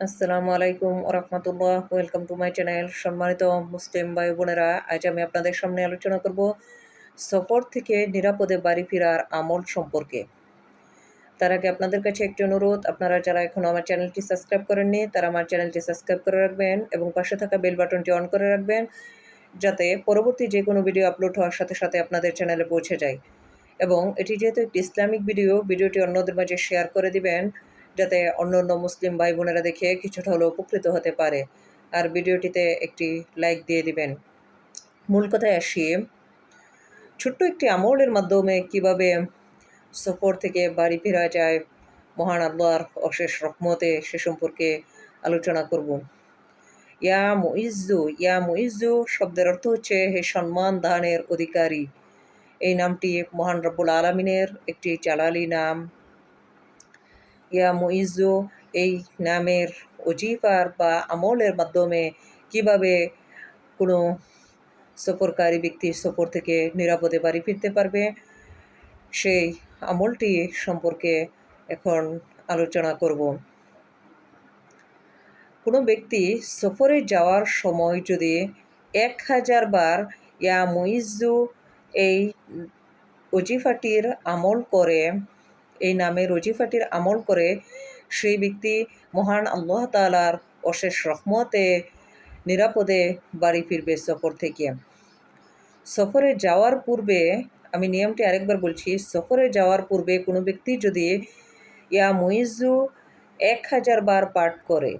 আসসালামু আলাইকুম রহমতুল্লাহ। ওয়েলকাম টু মাই চ্যানেল সম্মানিত মুসলিম ভাই বোনেরা, আজ আমি আপনাদের সামনে আলোচনা করব সফর থেকে নিরাপদে বাড়ি ফেরার আমল সম্পর্কে। তার আগে আপনাদের কাছে একটি অনুরোধ, আপনারা যারা এখনও আমার চ্যানেলটি সাবস্ক্রাইব করেননি, তারা আমার চ্যানেলটি সাবস্ক্রাইব করে রাখবেন এবং পাশে থাকা বেল বাটনটি অন করে রাখবেন, যাতে পরবর্তী যে কোনো ভিডিও আপলোড হওয়ার সাথে সাথে আপনাদের চ্যানেলে পৌঁছে যায়। এবং এটি যেহেতু একটি ইসলামিক ভিডিও, ভিডিওটি অন্যদের মাঝে শেয়ার করে দিবেন যাতে অন্য অন্য মুসলিম ভাই বোনেরা দেখে কিছুটা হলেও উপকৃত হতে পারে। আর ভিডিওটিতে একটি লাইক দিয়ে দিবেন। মূল কথায় আসি, ছোট্ট একটি আমলের মাধ্যমে কীভাবে সফর থেকে বাড়ি ফেরা যায়, মহান আল্লাহর অশেষ রহমতে সে সম্পর্কে আলোচনা করব। ইয়া মুইজ্জু ইয়া মুইজ্জু শব্দের অর্থ হচ্ছে, হে সম্মান দানের অধিকারী। এই নামটি মহান রব্বুল আলমিনের একটি জালালি নাম। ইয়া মুইজু এই নামের অজিফার বা আমলের মাধ্যমে কীভাবে কোনো সফরকারী ব্যক্তি সফর থেকে নিরাপদে বাড়ি ফিরতে পারবে? সেই আমলটি সম্পর্কে এখন আলোচনা করব। কোনো ব্যক্তি সফরে যাওয়ার সময় যদি এক হাজার বার ইয়া মুইজু এই অজিফাটির আমল করে এই নামে রজিফাটির আমল করে সেই ব্যক্তি মহান আল্লাহ তালার অশেষ রহমতে নিরাপদে বাড়ি ফিরবে সফর থেকে। সফরে যাওয়ার পূর্বে আমি নিয়মটি আরেকবার বলছি, সফরে যাওয়ার পূর্বে কোনো ব্যক্তি যদি ইয়া মুইজু এক হাজার বার পাঠ করে,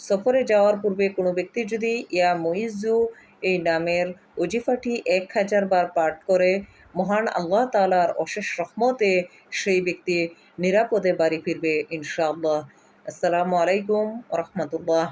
সফরে যাওয়ার পূর্বে কোনো ব্যক্তি যদি ইয়া মুইজু এই নামের অজিফাটি এক হাজার বার পাঠ করে মহান আল্লাহ তালার অশেষ রহমতে সেই ব্যক্তি নিরাপদে বাড়ি ফিরবে ইনশাআল্লাহ। আসসালামু আলাইকুম রহমতুল্লাহ।